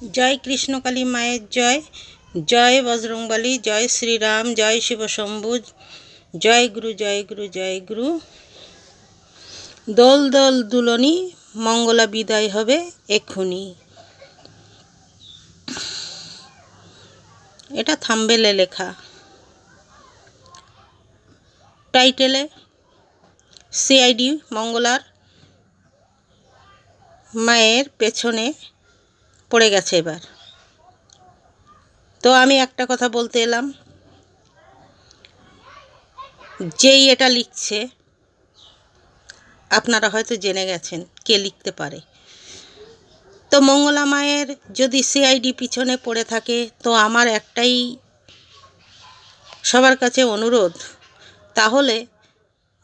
জয় কৃষ্ণকালী মায়ের জয় জয় বজরংবলী, জয় শ্রীরাম, জয় শিবশম্ভু, জয় গুরু জয় গুরু জয় গুরু। দোল দোল দুলনি, মঙ্গলা বিদায় হবে এক্ষুনি এটা থাম্বেলে লেখা। টাইটেলে, সিআইডি মঙ্গলার মায়ের পেছনে পড়ে গেছে এবার। তো আমি একটা কথা বলতে এলাম। যেই এটা লিখছে, আপনারা হয়তো জেনে গেছেন কে লিখতে পারে। তো মঙ্গলা মায়ের যদি সিআইডি পিছনে পড়ে থাকে, তো আমার একটাই সবার কাছে অনুরোধ, তাহলে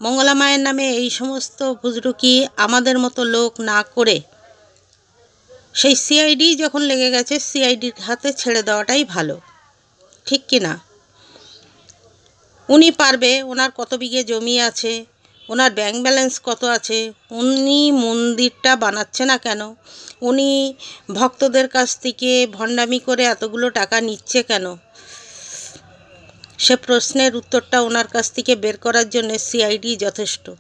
মঙ্গলা মায়ের নামে এই সমস্ত ভুজরুকি আমাদের মতো লোক না করে সেই সিআইডি যখন লেগে গেছে সিআইডির হাতে ছেড়ে দেওয়াটাই ভালো। ঠিক কি না? উনি পারবে, ওনার কত বিঘে জমি আছে, ওনার ব্যাংক ব্যালেন্স কত আছে, উনি মন্দিরটা বানাচ্ছে না কেন? উনি ভক্তদের কাছ থেকে ভণ্ডামি করে এতগুলো টাকা নিচ্ছে কেন? সে প্রশ্নের উত্তরটা ওনার কাছ থেকে বের করার জন্য সিআইডি যথেষ্ট।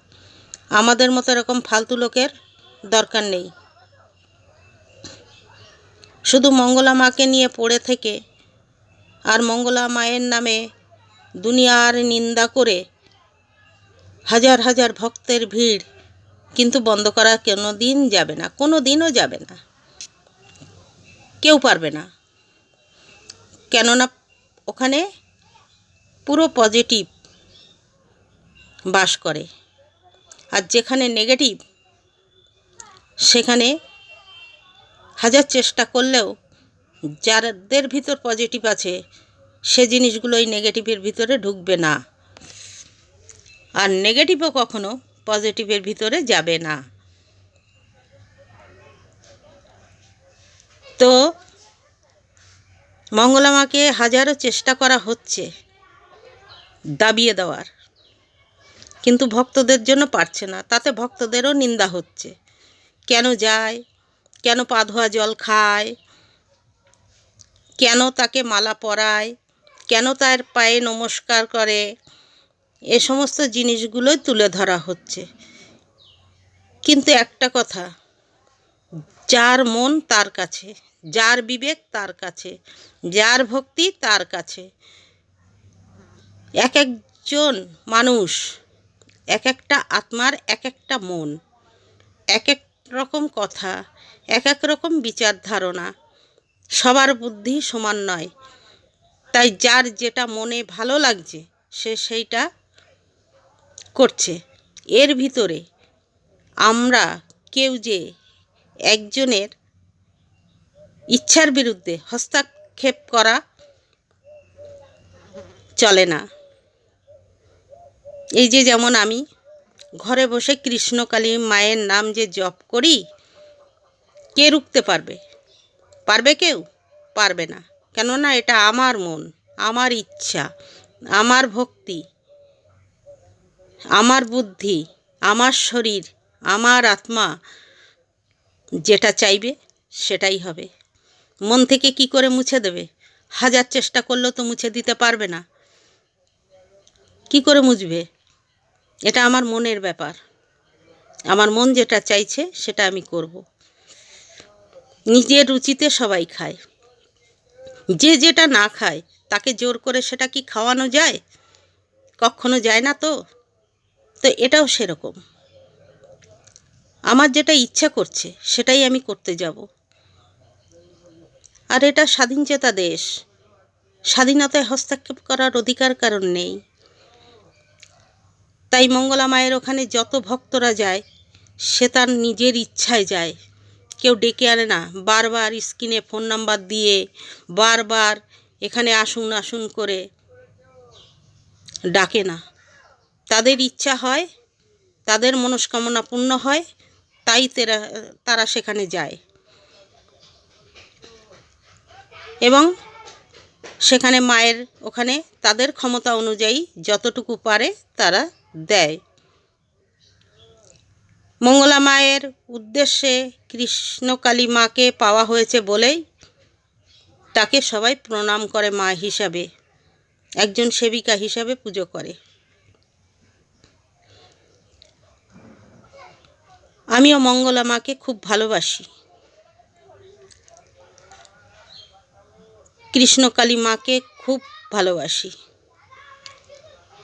আমাদের মতো এরকম ফালতু লোকের দরকার নেই। শুধু মঙ্গলা মাকে নিয়ে পড়ে থেকে আর মঙ্গলা মায়ের নামে দুনিয়ার নিন্দা করে হাজার হাজার ভক্তের ভিড় কিন্তু বন্ধ করা কোনো দিন যাবে না, কোনো দিনও যাবে না। কেউ পারবে না। কেননা ওখানে পুরো পজিটিভ বাস করে। আর যেখানে নেগেটিভ সেখানে হাজার চেষ্টা করলেও যাদের ভিতর পজিটিভ আছে, সে জিনিসগুলো ওই নেগেটিভের ভিতরে ঢুকবে না। আর নেগেটিভও কখনো পজিটিভের ভিতরে যাবে না। তো মঙ্গলামাকে হাজারো চেষ্টা করা হচ্ছে দাবিয়ে দেওয়ার। কিন্তু ভক্তদের জন্য পারছে না, তাতে ভক্তদেরও নিন্দা হচ্ছে। কেন যায়? কেন পা ধোয়া জল খায়? কেন তাকে মালা পরায়? কেন তার পায়ে নমস্কার করে? এ সমস্ত জিনিসগুলোই তুলে ধরা হচ্ছে। কিন্তু একটা কথা, যার মন তার কাছে, যার বিবেক তার কাছে, যার ভক্তি তার কাছে। এক একজন মানুষ, এক একটা আত্মার এক একটা মন, এক এক রকম কথা, এক এক রকম বিচার ধারণা। সবার বুদ্ধি সমান নয়। তাই যার যেটা মনে ভালো লাগছে, সে সেইটা করছে। এর ভিতরে আমরা কেউ যে একজনের ইচ্ছার বিরুদ্ধে হস্তক্ষেপ করা চলে না। এই যে যেমন আমি ঘরে বসে কৃষ্ণকালী মায়ের নাম যে জপ করি, কে রুখতে পারবে? পারবে কেউ? পারবে না। কেননা এটা আমার মন, আমার ইচ্ছা, আমার ভক্তি, আমার বুদ্ধি, আমার শরীর, আমার আত্মা, যেটা চাইবে সেটাই হবে। মন থেকে কি করে মুছে দেবে? হাজার চেষ্টা করলেও তো মুছে দিতে পারবে না। কি করে মুছবে? এটা আমার মনের ব্যাপার। আমার মন যেটা চাইছে সেটা আমি করব। নিজের রুচিতে সবাই খায়। যে যেটা না খায়, তাকে জোর করে সেটা কি খাওয়ানো যায়? কখনো যায় না তো? তো এটাও সেরকম। আমার যেটা ইচ্ছা করছে, সেটাই আমি করতে যাব। আর এটা স্বাধীনচেতা দেশ। স্বাধীনতায় হস্তক্ষেপ করার অধিকার কারণ নেই। তাই মঙ্গলা মায়ের ওখানে যত ভক্তরা যায়, সে তার নিজের ইচ্ছায় যায়। কেউ ডেকে আনে না, বারবার স্ক্রিনে ফোন নাম্বার দিয়ে, বারবার এখানে আসুন আসুন করে ডাকে না। তাদের ইচ্ছা হয়, তাদের মনস্কামনা পূর্ণ হয়, তাই তেরা সেখানে যায়। এবং সেখানে মায়ের ওখানে তাদের ক্ষমতা অনুযায়ী যতটুকু পারে তারা দেয়। মঙ্গলা মায়ের উদ্দেশ্যে কৃষ্ণকালী মাকে পাওয়া হয়েছে বলেই তাকে সবাই প্রণাম করে মা হিসাবে, একজন সেবিকা হিসাবে পুজো করে। আমিও মঙ্গলা মাকে খুব ভালোবাসি। কৃষ্ণকালী মাকে খুব ভালোবাসি।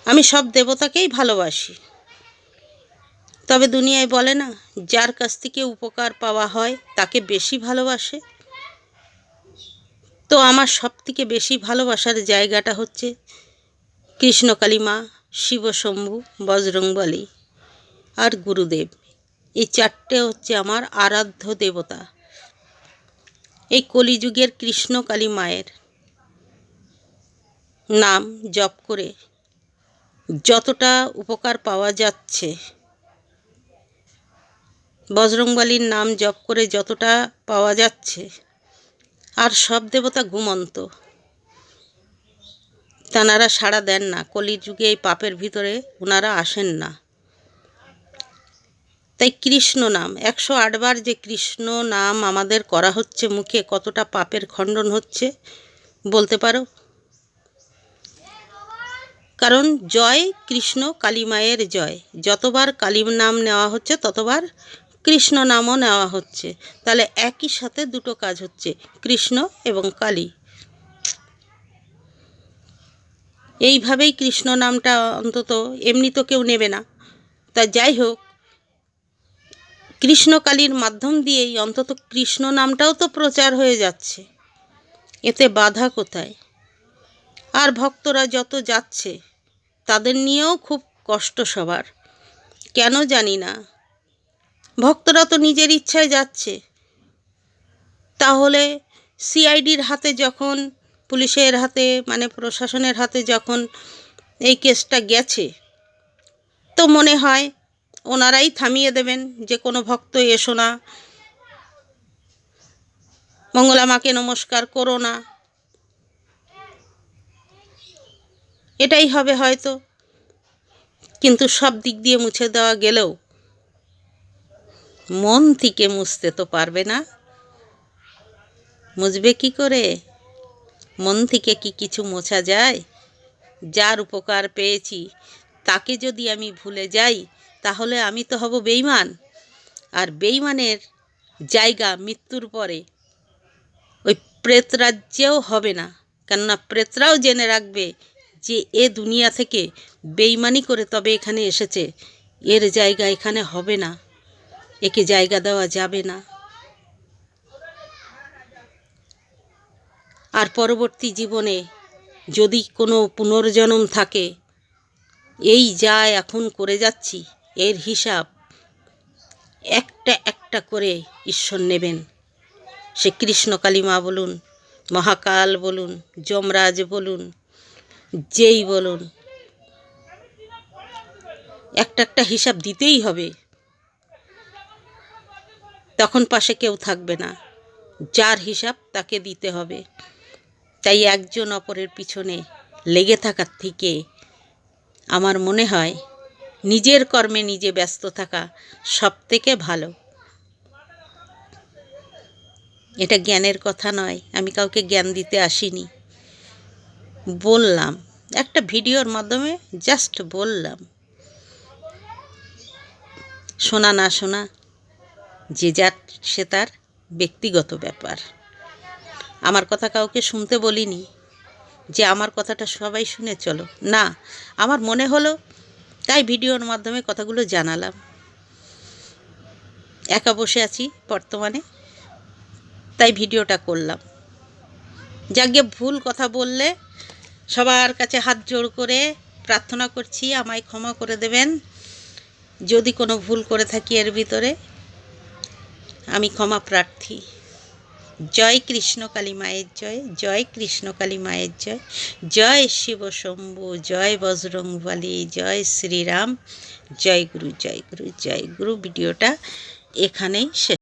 আমি সব দেবতাকেই ভালোবাসি। তবে দুনিয়ায় বলে না, যার কাছ থেকে উপকার পাওয়া হয় তাকে বেশি ভালোবাসে। তো আমার সব থেকে বেশি ভালোবাসার জায়গাটা হচ্ছে কৃষ্ণকালী মা, শিবশম্ভু, বজরংবলী আর গুরুদেব। এই চারটে হচ্ছে আমার আরাধ্য দেবতা। এই কলিযুগের কৃষ্ণকালী মায়ের। নাম জপ করে যতটা উপকার পাওয়া যাচ্ছে। বজরংবলীর নাম জপ করে যতটা পাওয়া যাচ্ছে। আর সব দেবতা ঘুমন্ত। তানারা সাড়া দেন না। কলিযুগে এই পাপের ভিতরে ওনারা আসেন না। তাই কৃষ্ণ নাম। একশো আটবার যে কৃষ্ণ নাম আমাদের করা হচ্ছে মুখে, কতটা পাপের খণ্ডন হচ্ছে বলতে পারো? কারণ জয় কৃষ্ণ কালী মায়ের জয়। যতবার কালী নাম নেওয়া হচ্ছে, ততবার কৃষ্ণ নামও নেওয়া হচ্ছে। তাহলে একই সাথে দুটো কাজ হচ্ছে, কৃষ্ণ এবং কালী। এইভাবেই কৃষ্ণ নামটা অন্তত এমনি তো কেউ নেবে না। তা যাই হোক কৃষ্ণকালীর মাধ্যম দিয়েই অন্তত কৃষ্ণ নামটাও তো প্রচার হয়ে যাচ্ছে। এতে বাধা কোথায়? আর ভক্তরা যত যাচ্ছে, তাদের নিয়েও খুব কষ্ট সবার। কেন জানি না। ভক্তরা তো নিজের ইচ্ছায় যাচ্ছে। তাহলে সিআইডির হাতে যখন, পুলিশের হাতে মানে প্রশাসনের হাতে যখন এই কেসটা গেছে, তো মনে হয় ওনারাই থামিয়ে দেবেন, যে কোনো ভক্ত এসো না। মঙ্গলা মাকে নমস্কার করো না। এটাই হবে হয়তো। কিন্তু সব দিক দিয়ে মুছে দেওয়া গেলেও মন থেকে মুছতে তো পারবে না। মুছবে কি করে? মন থেকে কি কিছু মোছা যায়? যার উপকার পেয়েছি, তাকে যদি আমি ভুলে যাই তাহলে আমি তো হব বেইমান আর বেইমানের জায়গা মৃত্যুর পরে ওই প্রেতরাজ্যেও হবে না। কেননা প্রেতরাও জেনে রাখবে যে এ দুনিয়া থেকে বেইমানি করে তবে এখানে এসেছে। এর জায়গা এখানে হবে না। একে জায়গা দেওয়া যাবে না। আর পরবর্তী জীবনে যদি কোনো পুনর্জন্ম থাকে, এই যা এখন করে যাচ্ছি এর হিসাব একটা একটা করে ঈশ্বর নেবেন। সে কৃষ্ণকালী মা বলুন, মহাকাল বলুন, যমরাজ বলুন, যেই বলুন, একটা একটা হিসাব দিতেই হবে। তখন পাশে কেউ থাকবে না, যার হিসাব তাকে দিতে হবে। তাই একজন অপরের পিছনে লেগে থাকার থেকে আমার মনে হয় নিজের কর্মে নিজে ব্যস্ত থাকা সব থেকে ভালো। এটা জ্ঞানের কথা নয়, আমি কাউকে জ্ঞান দিতে আসিনি। বললাম, একটা ভিডিওর মাধ্যমে জাস্ট বললাম, শোনা না শোনা, যে যার, সে তার ব্যক্তিগত ব্যাপার। আমার কথা কাউকে শুনতে বলিনি, যে আমার কথাটা সবাই শুনে চলো। না, আমার মনে হলো তাই ভিডিওর মাধ্যমে কথাগুলো জানালাম। একা বসে আছি বর্তমানে, তাই ভিডিওটা করলাম। যাকে ভুল কথা বললে সবার কাছে হাত জোড় করে প্রার্থনা করছি, আমায় ক্ষমা করে দেবেন। যদি কোনো ভুল করে থাকি এর ভিতরে, আমি ক্ষমা প্রার্থী। জয় কৃষ্ণ কালী মায়ের জয় জয় কৃষ্ণ কালী মায়ের জয় জয় শিব শম্ভু, জয় বজরংবলী জয় শ্রীরাম, জয় গুরু জয় গুরু জয় গুরু। ভিডিওটা এখানেই শেষ।